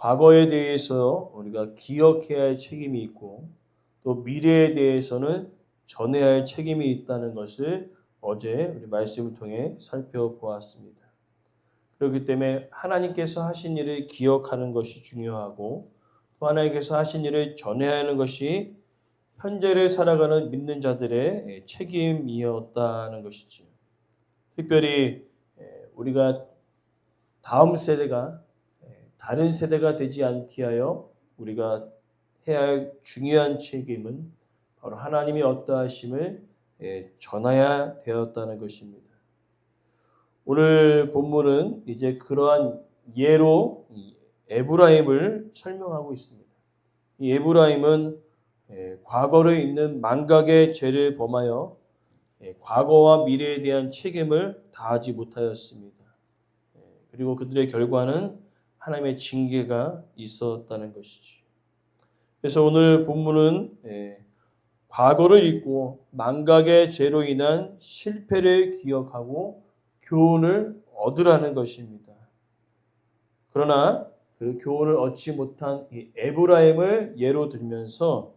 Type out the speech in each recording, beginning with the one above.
과거에 대해서 우리가 기억해야 할 책임이 있고 또 미래에 대해서는 전해야 할 책임이 있다는 것을 어제 우리 말씀을 통해 살펴보았습니다. 그렇기 때문에 하나님께서 하신 일을 기억하는 것이 중요하고 또 하나님께서 하신 일을 전해야 하는 것이 현재를 살아가는 믿는 자들의 책임이었다는 것이지요. 특별히 우리가 다음 세대가 다른 세대가 되지 않게 하여 우리가 해야 할 중요한 책임은 바로 하나님이 어떠하심을 전해야 되었다는 것입니다. 오늘 본문은 이제 그러한 예로 에브라임을 설명하고 있습니다. 이 에브라임은 과거를 있는 망각의 죄를 범하여 과거와 미래에 대한 책임을 다하지 못하였습니다. 그리고 그들의 결과는 하나님의 징계가 있었다는 것이죠. 그래서 오늘 본문은 과거를 잊고 망각의 죄로 인한 실패를 기억하고 교훈을 얻으라는 것입니다. 그러나 그 교훈을 얻지 못한 이 에브라임을 예로 들면서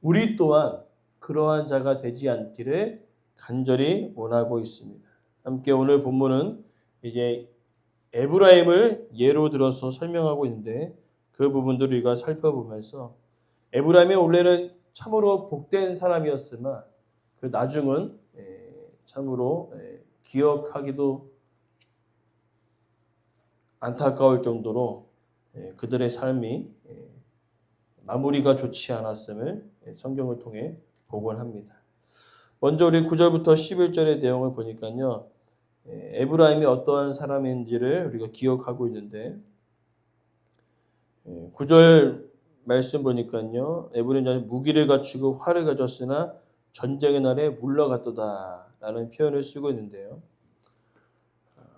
우리 또한 그러한 자가 되지 않기를 간절히 원하고 있습니다. 함께 오늘 본문은 이제 에브라임을 예로 들어서 설명하고 있는데 그 부분들을 우리가 살펴보면서 에브라임이 원래는 참으로 복된 사람이었으나 그 나중은 참으로 기억하기도 안타까울 정도로 그들의 삶이 마무리가 좋지 않았음을 성경을 통해 복원합니다. 먼저 우리 9절부터 11절의 내용을 보니까요. 에브라임이 어떠한 사람인지를 우리가 기억하고 있는데 9절 말씀 보니까요. 에브라임이 무기를 갖추고 활을 가졌으나 전쟁의 날에 물러갔도다라는 표현을 쓰고 있는데요.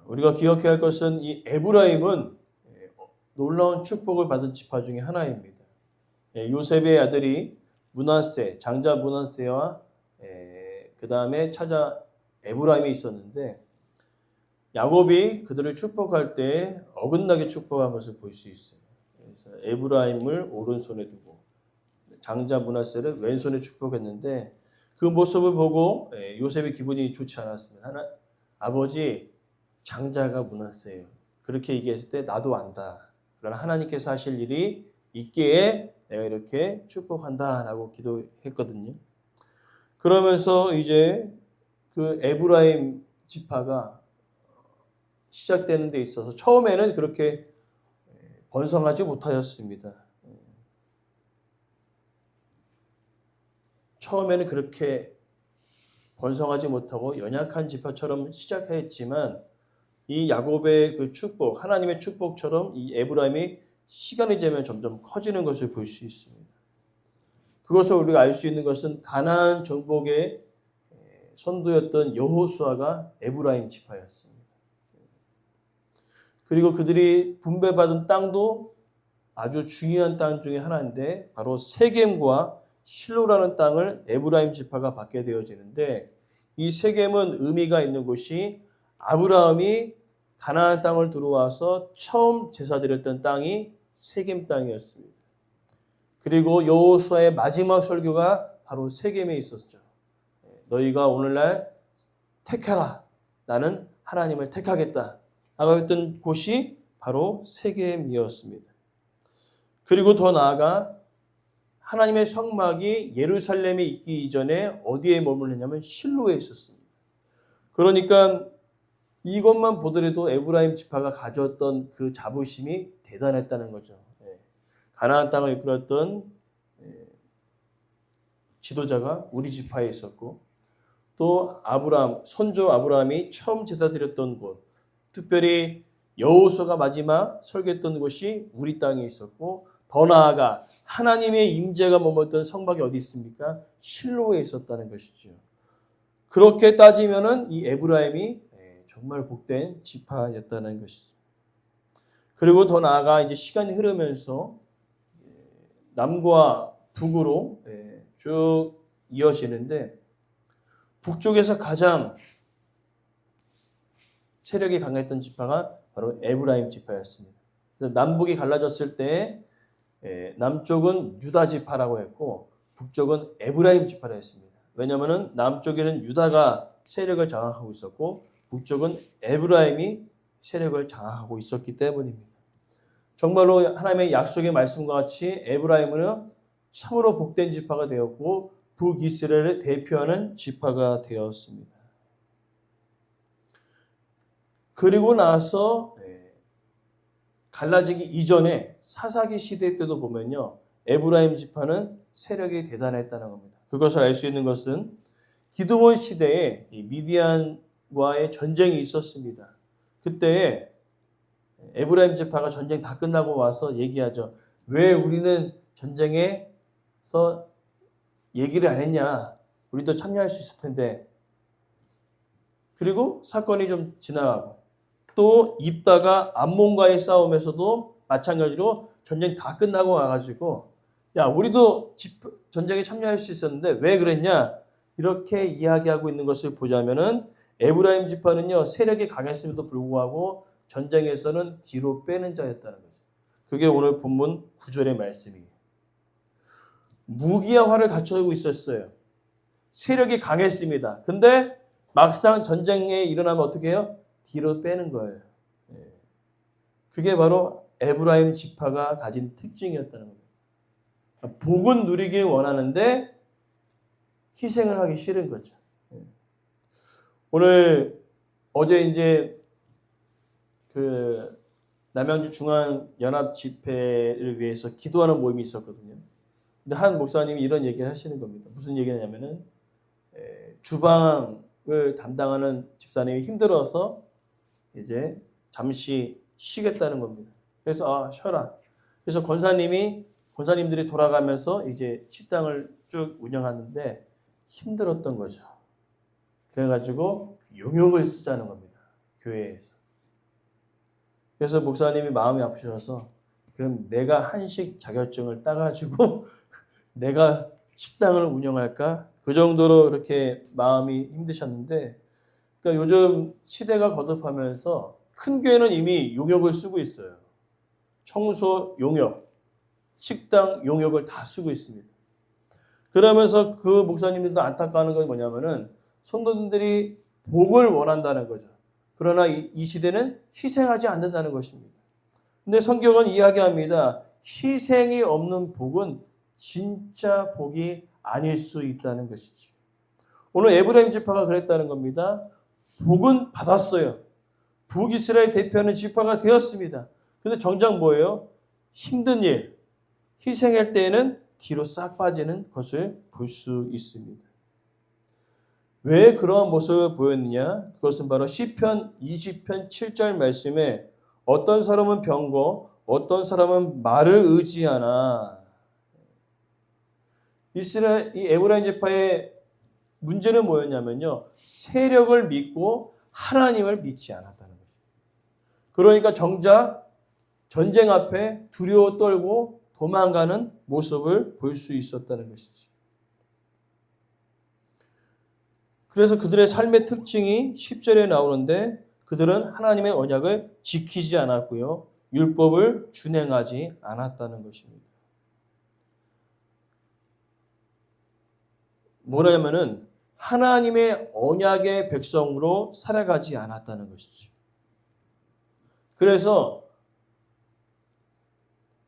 우리가 기억해야 할 것은 이 에브라임은 놀라운 축복을 받은 지파 중에 하나입니다. 요셉의 아들이 문하세, 장자 문하세와 그 다음에 차자 에브라임이 있었는데 야곱이 그들을 축복할 때 어긋나게 축복한 것을 볼 수 있어요. 그래서 에브라임을 오른손에 두고 장자 문하세를 왼손에 축복했는데 그 모습을 보고 요셉의 기분이 좋지 않았습니다. 하나 아버지 장자가 문하세요. 그렇게 얘기했을 때 나도 안다. 그러나 하나님께서 하실 일이 있기에 내가 이렇게 축복한다라고 기도했거든요. 그러면서 이제 그 에브라임 지파가 시작되는 데 있어서 처음에는 그렇게 번성하지 못하였습니다. 처음에는 그렇게 번성하지 못하고 연약한 지파처럼 시작했지만 이 야곱의 그 축복, 하나님의 축복처럼 이 에브라임이 시간이 되면 점점 커지는 것을 볼 수 있습니다. 그것을 우리가 알 수 있는 것은 가나안 정복의 선도였던 여호수아가 에브라임 지파였습니다. 그리고 그들이 분배받은 땅도 아주 중요한 땅 중에 하나인데 바로 세겜과 실로라는 땅을 에브라임 지파가 받게 되어지는데 이 세겜은 의미가 있는 곳이 아브라함이 가나안 땅을 들어와서 처음 제사 드렸던 땅이 세겜 땅이었습니다. 그리고 여호수아의 마지막 설교가 바로 세겜에 있었죠. 너희가 오늘날 택하라. 나는 하나님을 택하겠다. 했던 곳이 바로 세겜이었습니다. 그리고 더 나아가 하나님의 성막이 예루살렘에 있기 이전에 어디에 머물렀냐면 실로에 있었습니다. 그러니까 이것만 보더라도 에브라임 지파가 가졌던 그 자부심이 대단했다는 거죠. 가나안 땅을 이끌었던 지도자가 우리 지파에 있었고 또 아브라함 선조 아브라함이 처음 제사 드렸던 곳 특별히 여호수아가 마지막 설교했던 곳이 우리 땅에 있었고 더 나아가 하나님의 임재가 머물던 성막이 어디 있습니까? 실로에 있었다는 것이죠. 그렇게 따지면은 이 에브라임이 정말 복된 지파였다는 것이죠. 그리고 더 나아가 이제 시간이 흐르면서 남과 북으로 쭉 이어지는데 북쪽에서 가장 세력이 강했던 지파가 바로 에브라임 지파였습니다. 그래서 남북이 갈라졌을 때 예, 남쪽은 유다 지파라고 했고 북쪽은 에브라임 지파라 했습니다. 왜냐하면 남쪽에는 유다가 세력을 장악하고 있었고 북쪽은 에브라임이 세력을 장악하고 있었기 때문입니다. 정말로 하나님의 약속의 말씀과 같이 에브라임은 참으로 복된 지파가 되었고 북이스라엘을 대표하는 지파가 되었습니다. 그리고 나서 예, 갈라지기 이전에 사사기 시대 때도 보면요. 에브라임 지파는 세력이 대단했다는 겁니다. 그것을 알 수 있는 것은 기드몬 시대에 이 미디안과의 전쟁이 있었습니다. 그때 에브라임 지파가 전쟁 다 끝나고 와서 얘기하죠. 왜 우리는 전쟁에서 얘기를 안 했냐? 우리도 참여할 수 있을 텐데. 그리고 사건이 좀 지나가고 또 입다가 암몬과의 싸움에서도 마찬가지로 전쟁 다 끝나고 와가지고 야 우리도 집- 전쟁에 참여할 수 있었는데 왜 그랬냐 이렇게 이야기하고 있는 것을 보자면은 에브라임 지파는요 세력이 강했음에도 불구하고 전쟁에서는 뒤로 빼는 자였다는 거죠. 그게 오늘 본문 9절의 말씀이에요. 활을 갖추고 있었어요. 세력이 강했습니다. 근데 막상 전쟁에 일어나면 어떻게 해요? 뒤로 빼는 거예요. 예. 그게 바로 에브라임 지파가 가진 특징이었다는 겁니다. 복은 누리기를 원하는데 희생을 하기 싫은 거죠. 예. 오늘 어제 이제 그 남양주 중앙 연합 집회를 위해서 기도하는 모임이 있었거든요. 근데 한 목사님이 이런 얘기를 하시는 겁니다. 무슨 얘기냐면은 에, 주방을 담당하는 집사님이 힘들어서 이제 잠시 쉬겠다는 겁니다. 그래서 아 쉬어라. 그래서 권사님이 권사님들이 돌아가면서 이제 식당을 쭉 운영하는데 힘들었던 거죠. 그래가지고 용역을 쓰자는 겁니다. 교회에서. 그래서 목사님이 마음이 아프셔서 그럼 내가 한식 자격증을 따가지고 내가 식당을 운영할까? 그 정도로 이렇게 마음이 힘드셨는데 그러니까 요즘 시대가 거듭하면서 큰 교회는 이미 용역을 쓰고 있어요. 청소 용역, 식당 용역을 다 쓰고 있습니다. 그러면서 그 목사님들도 안타까운 건 뭐냐면은 성도들이 복을 원한다는 거죠. 그러나 이, 이 시대는 희생하지 않는다는 것입니다. 근데 성경은 이야기합니다. 희생이 없는 복은 진짜 복이 아닐 수 있다는 것이죠. 오늘 에브라임 지파가 그랬다는 겁니다. 복은 받았어요. 북이스라엘 대표하는 지파가 되었습니다. 근데 정작 뭐예요? 힘든 일, 희생할 때에는 뒤로 싹 빠지는 것을 볼 수 있습니다. 왜 그러한 모습을 보였느냐? 그것은 바로 시편 20편 7절 말씀에 어떤 사람은 병거, 어떤 사람은 말을 의지하나. 이스라엘 이 에브라임 제파의 문제는 뭐였냐면요. 세력을 믿고 하나님을 믿지 않았다는 것입니다. 그러니까 정작 전쟁 앞에 두려워 떨고 도망가는 모습을 볼 수 있었다는 것이죠. 그래서 그들의 삶의 특징이 10절에 나오는데 그들은 하나님의 언약을 지키지 않았고요. 율법을 준행하지 않았다는 것입니다. 뭐냐면은 하나님의 언약의 백성으로 살아가지 않았다는 것이죠. 그래서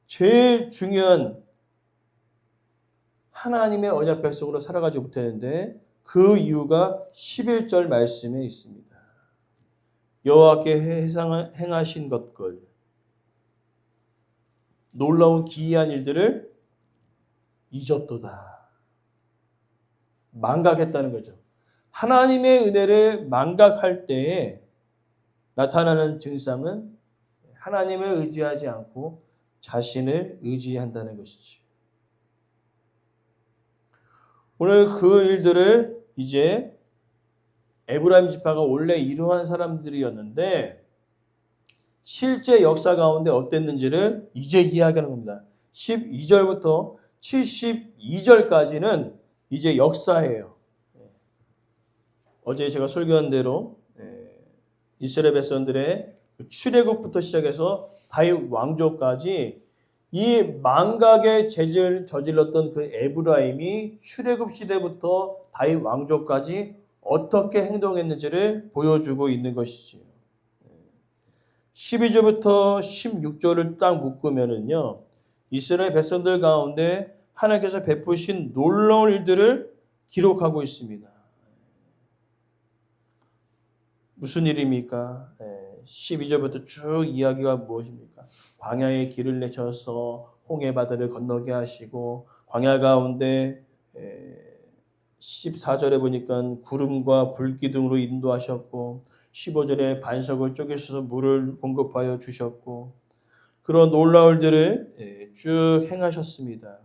제일 중요한 하나님의 언약 백성으로 살아가지 못했는데 그 이유가 11절 말씀에 있습니다. 여호와께 행하신 것들 놀라운 기이한 일들을 잊었도다. 망각했다는 거죠. 하나님의 은혜를 망각할 때에 나타나는 증상은 하나님을 의지하지 않고 자신을 의지한다는 것이지. 오늘 그 일들을 이제 에브라임 지파가 원래 이러한 사람들이었는데 실제 역사 가운데 어땠는지를 이제 이야기하는 겁니다. 12절부터 72절까지는 이제 역사예요. 어제 제가 설교한 대로 예, 이스라엘 백성들의 그 출애굽부터 시작해서 다윗 왕조까지 이 망각의 죄를 저질렀던 그 에브라임이 출애굽 시대부터 다윗 왕조까지 어떻게 행동했는지를 보여주고 있는 것이지요. 12절부터 16절을 딱 묶으면은요. 이스라엘 백성들 가운데 하나님께서 베푸신 놀라운 일들을 기록하고 있습니다. 무슨 일입니까? 12절부터 쭉 이야기가 무엇입니까? 광야의 길을 내셔서 홍해 바다를 건너게 하시고 광야 가운데 14절에 보니까 구름과 불기둥으로 인도하셨고 15절에 반석을 쪼개셔서 물을 공급하여 주셨고 그런 놀라운 일들을 쭉 행하셨습니다.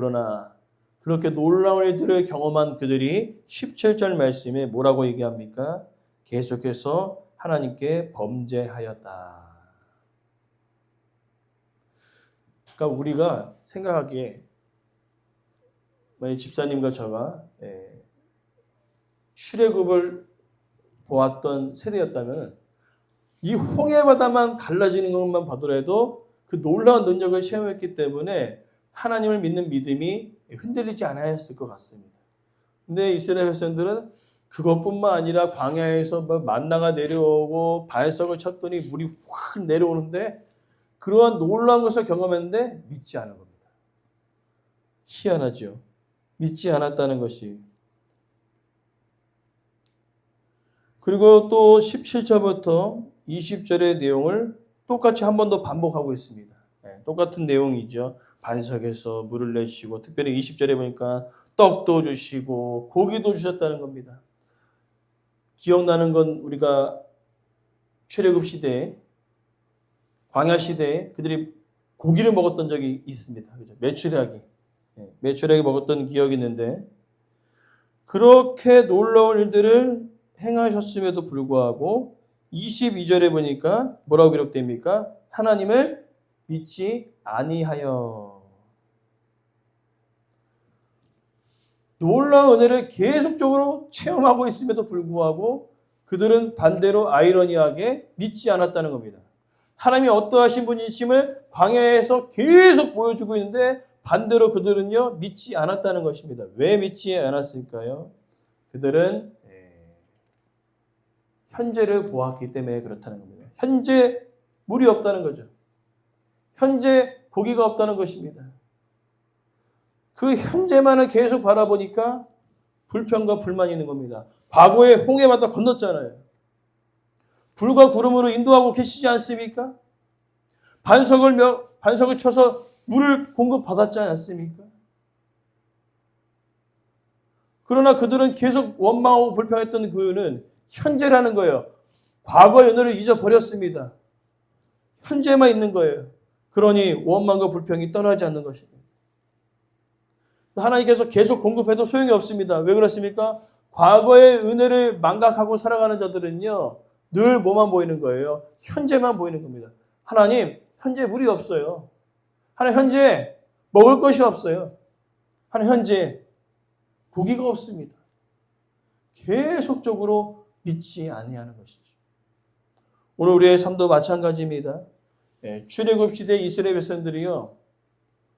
그러나 그렇게 놀라운 일들을 경험한 그들이 17절 말씀에 뭐라고 얘기합니까? 계속해서 하나님께 범죄하였다. 그러니까 우리가 생각하기에 만약 집사님과 저가 예, 출애굽을 보았던 세대였다면 이 홍해바다만 갈라지는 것만 봐더라도 그 놀라운 능력을 체험했기 때문에 하나님을 믿는 믿음이 흔들리지 않았을 것 같습니다. 근데 이스라엘 백성들은 그것뿐만 아니라 광야에서 뭐 만나가 내려오고 반석을 쳤더니 물이 확 내려오는데 그러한 놀라운 것을 경험했는데 믿지 않은 겁니다. 희한하죠. 믿지 않았다는 것이. 그리고 또 17절부터 20절의 내용을 똑같이 한 번 더 반복하고 있습니다. 네, 똑같은 내용이죠. 반석에서 물을 내시고 특별히 20절에 보니까 떡도 주시고 고기도 주셨다는 겁니다. 기억나는 건 우리가 출애굽 시대에 광야 시대에 그들이 고기를 먹었던 적이 있습니다. 그죠? 메추라기. 예, 메추라기 먹었던 기억이 있는데 그렇게 놀라운 일들을 행하셨음에도 불구하고 22절에 보니까 뭐라고 기록됩니까? 하나님을 믿지 아니하여 놀라운 은혜를 계속적으로 체험하고 있음에도 불구하고 그들은 반대로 아이러니하게 믿지 않았다는 겁니다. 하나님이 어떠하신 분이심을 광야에서 계속 보여주고 있는데 반대로 그들은요 믿지 않았다는 것입니다. 왜 믿지 않았을까요? 그들은 예, 현재를 보았기 때문에 그렇다는 겁니다. 현재 물이 없다는 거죠. 현재 고기가 없다는 것입니다. 그 현재만을 계속 바라보니까 불평과 불만이 있는 겁니다. 과거에 홍해바다 건넜잖아요. 불과 구름으로 인도하고 계시지 않습니까? 반석을 몇, 반석을 쳐서 물을 공급받았지 않습니까? 그러나 그들은 계속 원망하고 불평했던 그 이유는 현재라는 거예요. 과거의 은혜를 잊어버렸습니다. 현재만 있는 거예요. 그러니 원망과 불평이 떠나지 않는 것입니다. 하나님께서 계속 공급해도 소용이 없습니다. 왜 그렇습니까? 과거의 은혜를 망각하고 살아가는 자들은요, 늘 뭐만 보이는 거예요? 현재만 보이는 겁니다. 하나님, 현재 물이 없어요. 하나님, 현재 먹을 것이 없어요. 하나님, 현재 고기가 없습니다. 계속적으로 믿지 아니하는 것이죠. 오늘 우리의 삶도 마찬가지입니다. 예, 출애굽 시대 이스라엘 백성들이요.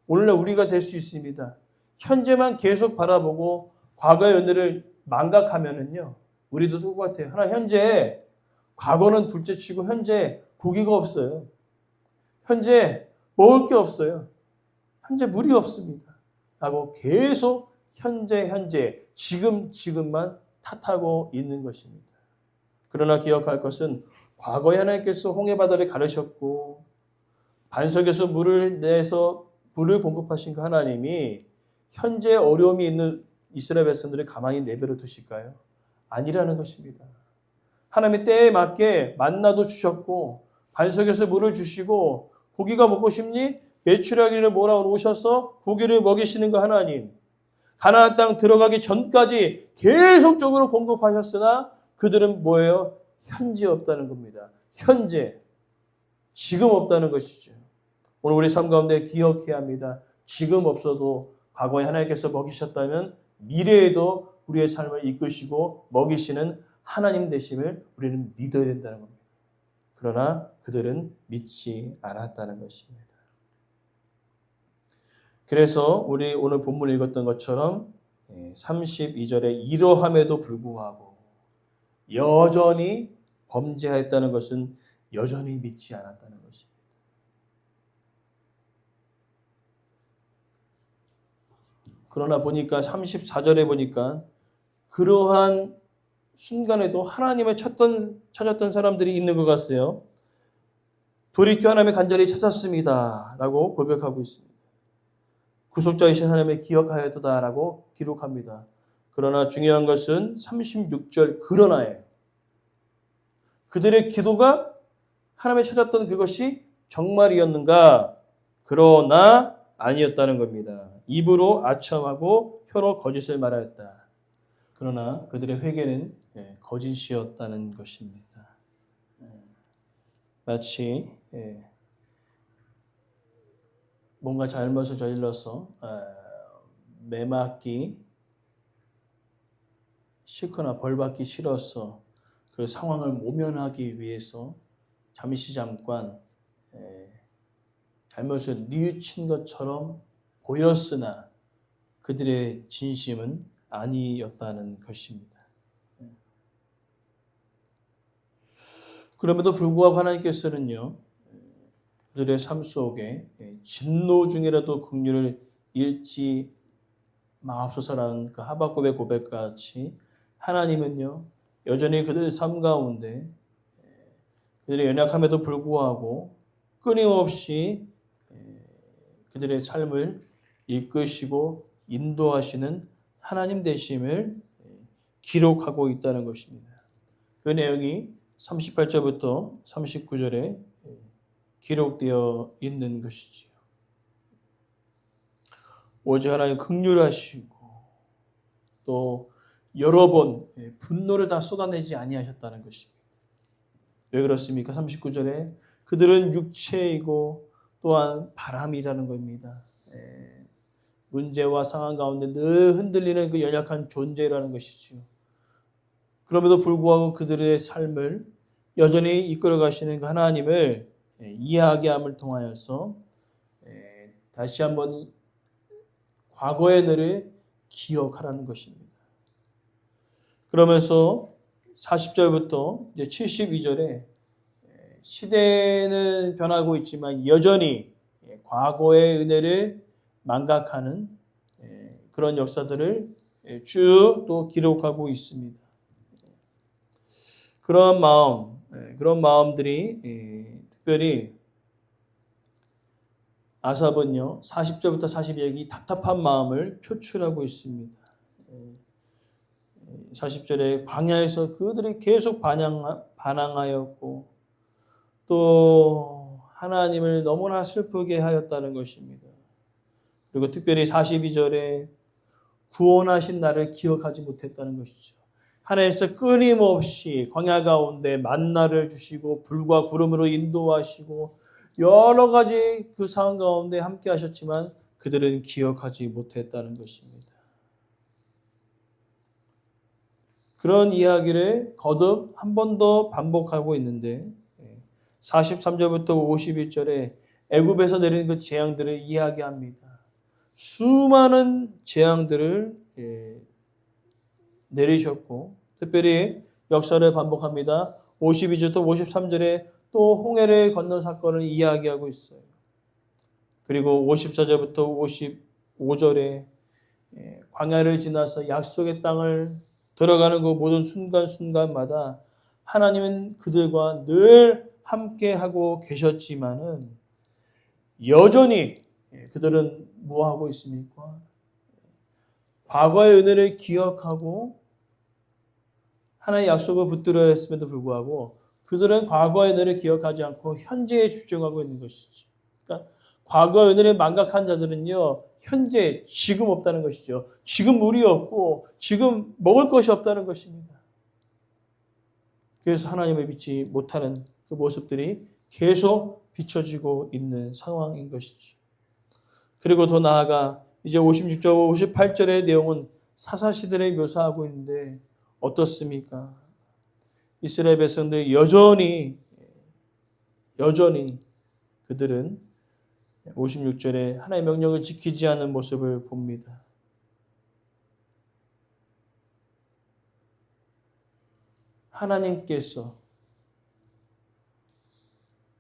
오늘날 우리가 될 수 있습니다. 현재만 계속 바라보고 과거의 은혜를 망각하면은요. 우리도 똑같아요. 하나 현재 과거는 둘째치고 현재 고기가 없어요. 현재 먹을 게 없어요. 현재 물이 없습니다. 라고 계속 현재 현재 지금 지금만 탓하고 있는 것입니다. 그러나 기억할 것은 과거에 하나님께서 홍해 바다를 가르셨고 반석에서 물을 내서 물을 공급하신 그 하나님이 현재 어려움이 있는 이스라엘 백성들을 가만히 내버려 두실까요? 아니라는 것입니다. 하나님의 때에 맞게 만나도 주셨고 반석에서 물을 주시고 고기가 먹고 싶니? 매출하기를 몰아오셔서 고기를 먹이시는 그 하나님. 가나안 땅 들어가기 전까지 계속적으로 공급하셨으나 그들은 뭐예요? 현재 없다는 겁니다. 현재 지금 없다는 것이죠. 오늘 우리 삶 가운데 기억해야 합니다. 지금 없어도 과거에 하나님께서 먹이셨다면 미래에도 우리의 삶을 이끄시고 먹이시는 하나님 되심을 우리는 믿어야 된다는 겁니다. 그러나 그들은 믿지 않았다는 것입니다. 그래서 우리 오늘 본문 읽었던 것처럼 32절에 이러함에도 불구하고 여전히 범죄하였다는 것은 여전히 믿지 않았다는 것입니다. 그러나 보니까 34절에 보니까 그러한 순간에도 하나님을 찾던, 찾았던 사람들이 있는 것 같아요. 돌이켜 하나님의 간절히 찾았습니다. 라고 고백하고 있습니다. 구속자이신 하나님의 기억하였도다. 라고 기록합니다. 그러나 중요한 것은 36절 그러나예요. 그들의 기도가 하나님을 찾았던 그것이 정말이었는가? 그러나 아니었다는 겁니다. 입으로 아첨하고 혀로 거짓을 말하였다. 그러나 그들의 회개는 예, 거짓이었다는 것입니다. 예, 마치 예, 뭔가 잘못을 저질러서 아, 매맞기 싫거나 벌받기 싫어서 그 상황을 모면하기 위해서 잠시 잠깐 잘못을 뉘우친 것처럼 보였으나 그들의 진심은 아니었다는 것입니다. 그럼에도 불구하고 하나님께서는요, 그들의 삶 속에 진노 중이라도 긍휼을 잃지 마옵소서라는 그 하박국의 고백과 같이 하나님은요, 여전히 그들의 삶 가운데 그들의 연약함에도 불구하고 끊임없이 그들의 삶을 이끄시고 인도하시는 하나님 되심을 기록하고 있다는 것입니다. 그 내용이 38절부터 39절에 기록되어 있는 것이지요. 오직 하나님 극률하시고 또 여러 번 분노를 다 쏟아내지 아니하셨다는 것입니다. 왜 그렇습니까? 39절에 그들은 육체이고 또한 바람이라는 겁니다. 문제와 상황 가운데 늘 흔들리는 그 연약한 존재라는 것이지요. 그럼에도 불구하고 그들의 삶을 여전히 이끌어 가시는 그 하나님을 이해하게 함을 통하여서 다시 한번 과거의 너를 기억하라는 것입니다. 그러면서 40절부터 이제 72절에 시대는 변하고 있지만 여전히 과거의 은혜를 망각하는 예, 그런 역사들을 예, 쭉또 기록하고 있습니다. 그런 마음, 예, 그런 마음들이 특별히 아삽은요 40절부터 42절이 답답한 마음을 표출하고 있습니다. 40절에 광야에서 그들이 계속 반항, 반항하였고 또 하나님을 너무나 슬프게 하였다는 것입니다. 그리고 특별히 42절에 구원하신 나를 기억하지 못했다는 것이죠. 하나님께서 끊임없이 광야 가운데 만나를 주시고 불과 구름으로 인도하시고 여러 가지 그 상황 가운데 함께 하셨지만 그들은 기억하지 못했다는 것입니다. 그런 이야기를 거듭 한 번 더 반복하고 있는데 43절부터 51절에 애굽에서 내리는 그 재앙들을 이야기합니다. 수많은 재앙들을 예, 내리셨고 특별히 역사를 반복합니다. 52절부터 53절에 또 홍해를 건넌 사건을 이야기하고 있어요. 그리고 54절부터 55절에 예, 광야를 지나서 약속의 땅을 들어가는 그 모든 순간순간마다 하나님은 그들과 늘 함께하고 계셨지만은 여전히 예, 그들은 뭐 하고 있습니까? 과거의 은혜를 기억하고 하나의 약속을 붙들어야 했음에도 불구하고 그들은 과거의 은혜를 기억하지 않고 현재에 집중하고 있는 것이죠. 그러니까 과거의 은혜를 망각한 자들은요, 현재, 지금 없다는 것이죠. 지금 물이 없고, 지금 먹을 것이 없다는 것입니다. 그래서 하나님을 믿지 못하는 그 모습들이 계속 비춰지고 있는 상황인 것이죠. 그리고 더 나아가 이제 56절, 58절의 내용은 사사시대를 묘사하고 있는데 어떻습니까? 이스라엘 백성들이 여전히 여전히 그들은 56절에 하나님의 명령을 지키지 않는 모습을 봅니다. 하나님께서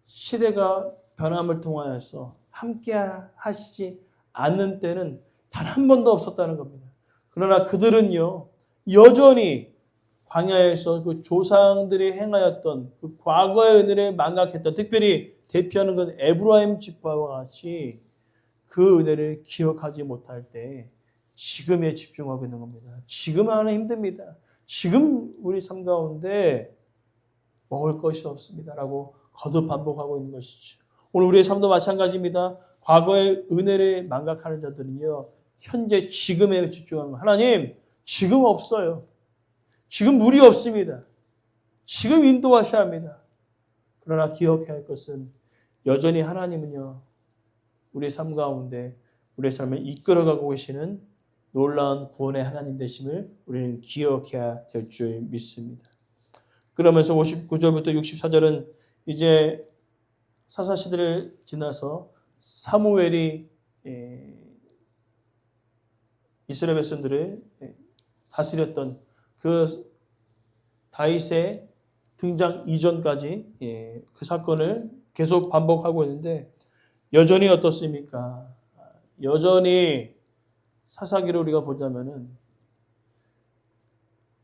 시대가 변함을 통하여서 함께 하시지 않는 때는 단 한 번도 없었다는 겁니다. 그러나 그들은요, 여전히 광야에서 그 조상들이 행하였던 그 과거의 은혜를 망각했던 특별히 대표하는 건 에브라임 지파와 같이 그 은혜를 기억하지 못할 때 지금에 집중하고 있는 겁니다. 지금 하는 힘듭니다. 지금 우리 삶 가운데 먹을 것이 없습니다라고 거듭 반복하고 있는 것이죠. 오늘 우리의 삶도 마찬가지입니다. 과거의 은혜를 망각하는 자들은요, 현재 지금에 집중하는 거. 하나님, 지금 없어요. 지금 물이 없습니다. 지금 인도하셔야 합니다. 그러나 기억해야 할 것은 여전히 하나님은요, 우리의 삶 가운데 우리의 삶을 이끌어가고 계시는 놀라운 구원의 하나님 되심을 우리는 기억해야 될 줄 믿습니다. 그러면서 59절부터 64절은 이제 사사 시대를 지나서 사무엘이 예, 이스라엘 백성들을 예, 다스렸던 그 다윗의 등장 이전까지 예, 그 사건을 계속 반복하고 있는데 여전히 어떻습니까? 여전히 사사기를 우리가 보자면은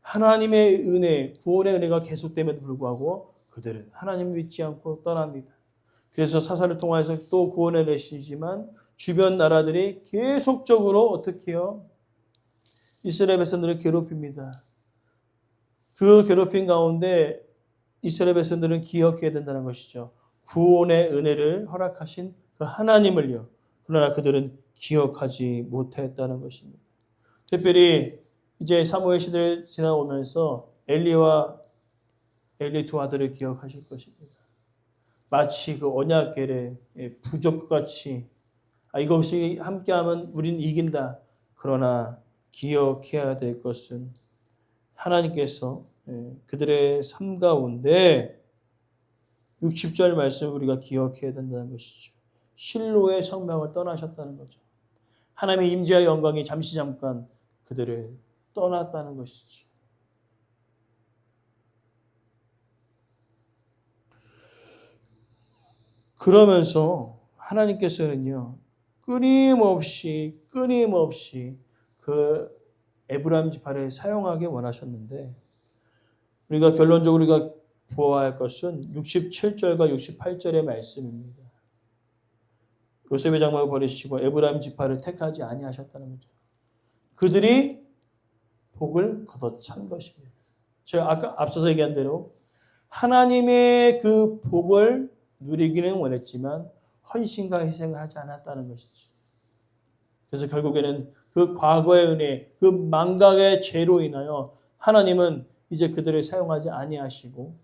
하나님의 은혜, 구원의 은혜가 계속됨에도 불구하고 그들은 하나님을 믿지 않고 떠납니다. 그래서 사사를 통해서 또 구원을 내시지만 주변 나라들이 계속적으로 어떻게 해요? 이스라엘 백성들을 괴롭힙니다. 그 괴롭힘 가운데 이스라엘 백성들은 기억해야 된다는 것이죠. 구원의 은혜를 허락하신 그 하나님을요. 그러나 그들은 기억하지 못했다는 것입니다. 특별히 이제 사무엘 시대를 지나오면서 엘리와 엘리 두 아들을 기억하실 것입니다. 마치 그 언약궤의 부족같이 아, 이것이 함께하면 우리는 이긴다. 그러나 기억해야 될 것은 하나님께서 예, 그들의 삶 가운데 60절 말씀 우리가 기억해야 된다는 것이죠. 실로의 성명을 떠나셨다는 거죠. 하나님의 임재와 영광이 잠시 잠깐 그들을 떠났다는 것이죠. 그러면서 하나님께서는요, 끊임없이, 끊임없이 그 에브라임 지파를 사용하기 원하셨는데, 우리가 결론적으로 우리가 보아야 할 것은 67절과 68절의 말씀입니다. 요셉의 장막을 버리시고 에브라임 지파를 택하지 아니하셨다는 거죠. 그들이 복을 걷어찬 것입니다. 제가 아까 앞서서 얘기한 대로 하나님의 그 복을 누리기는 원했지만 헌신과 희생을 하지 않았다는 것이죠. 그래서 결국에는 그 과거의 은혜, 그 망각의 죄로 인하여 하나님은 이제 그들을 사용하지 아니하시고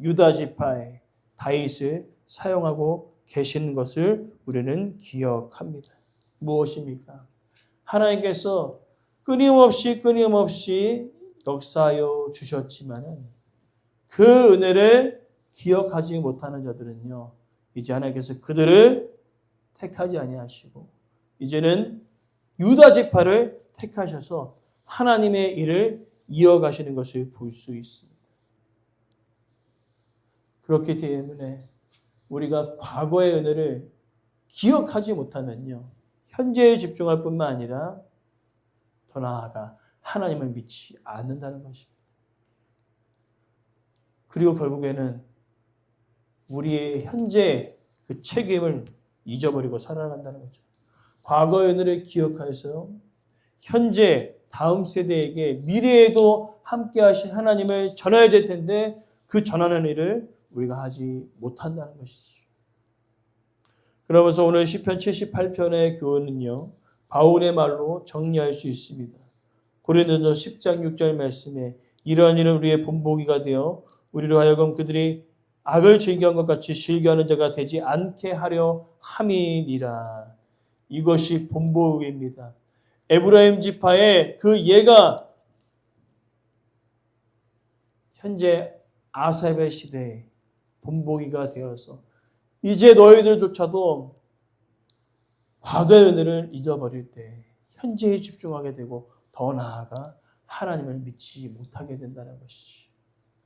유다 지파의 다윗을 사용하고 계신 것을 우리는 기억합니다. 무엇입니까? 하나님께서 끊임없이 끊임없이 역사하여 주셨지만은 그 은혜를 기억하지 못하는 자들은요. 이제 하나님께서 그들을 택하지 아니하시고 이제는 유다 지파를 택하셔서 하나님의 일을 이어가시는 것을 볼 수 있습니다. 그렇기 때문에 우리가 과거의 은혜를 기억하지 못하면요. 현재에 집중할 뿐만 아니라 더 나아가 하나님을 믿지 않는다는 것입니다. 그리고 결국에는 우리의 현재 그 책임을 잊어버리고 살아간다는 거죠. 과거의 은혜를 기억하여서 현재 다음 세대에게 미래에도 함께 하신 하나님을 전해야 될 텐데 그 전하는 일을 우리가 하지 못한다는 것이죠. 그러면서 오늘 시편 78편의 교훈은요. 바울의 말로 정리할 수 있습니다. 고린도전서 10장 6절 말씀에 이러한 일은 우리의 본보기가 되어 우리로 하여금 그들이 악을 즐겨한 것 같이 즐겨하는 자가 되지 않게 하려 함이니라. 이것이 본보기입니다. 에브라임 지파의 그 예가 현재 아삽의 시대에 본보기가 되어서 이제 너희들조차도 과거의 은혜를 잊어버릴 때 현재에 집중하게 되고 더 나아가 하나님을 믿지 못하게 된다는 것이지.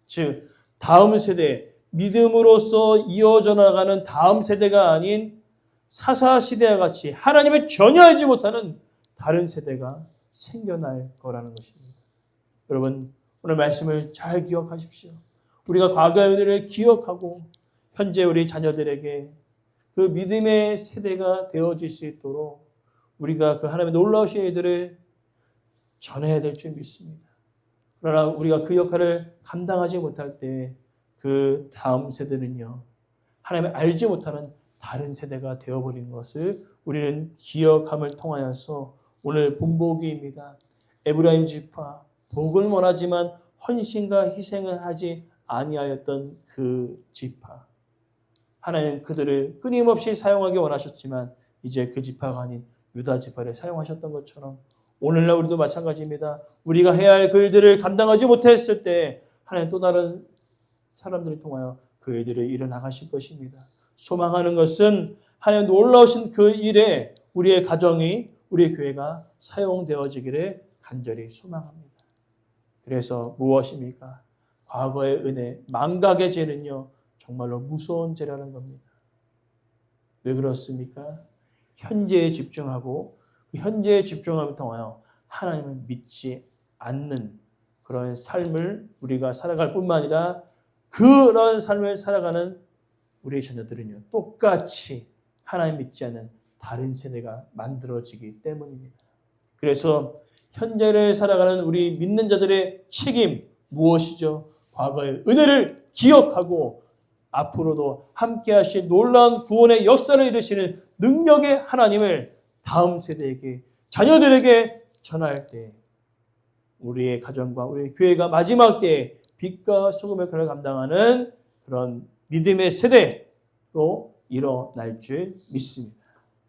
즉 다음 세대 믿음으로써 이어져 나가는 다음 세대가 아닌 사사 시대와 같이 하나님을 전혀 알지 못하는 다른 세대가 생겨날 거라는 것입니다. 여러분 오늘 말씀을 잘 기억하십시오. 우리가 과거의 은혜를 기억하고 현재 우리 자녀들에게 그 믿음의 세대가 되어질 수 있도록 우리가 그 하나님의 놀라우신 일들을 전해야 될 줄 믿습니다. 그러나 우리가 그 역할을 감당하지 못할 때 그 다음 세대는요, 하나님을 알지 못하는 다른 세대가 되어버린 것을 우리는 기억함을 통하여서 오늘 본보기입니다. 에브라임 지파, 복은 원하지만 헌신과 희생을 하지 아니하였던 그 지파. 하나님 그들을 끊임없이 사용하기 원하셨지만 이제 그 지파가 아닌 유다 지파를 사용하셨던 것처럼 오늘날 우리도 마찬가지입니다. 우리가 해야 할 그 일들을 감당하지 못했을 때 하나님 또 다른 사람들을 통하여 그 일들을 일어나가실 것입니다. 소망하는 것은 하나님 놀라우신 그 일에 우리의 가정이 우리의 교회가 사용되어지기를 간절히 소망합니다. 그래서 무엇입니까? 과거의 은혜, 망각의 죄는요, 정말로 무서운 죄라는 겁니다. 왜 그렇습니까? 현재에 집중하고 그 현재에 집중함을 통하여 하나님을 믿지 않는 그런 삶을 우리가 살아갈 뿐만 아니라 그런 삶을 살아가는 우리의 자녀들은요, 똑같이 하나님 믿지 않는 다른 세대가 만들어지기 때문입니다. 그래서 현재를 살아가는 우리 믿는 자들의 책임 무엇이죠? 과거의 은혜를 기억하고 앞으로도 함께 하신 놀라운 구원의 역사를 이루시는 능력의 하나님을 다음 세대에게 자녀들에게 전할 때 우리의 가정과 우리의 교회가 마지막 때에 빛과 소금의 역할을 감당하는 그런 믿음의 세대로 일어날 줄 믿습니다.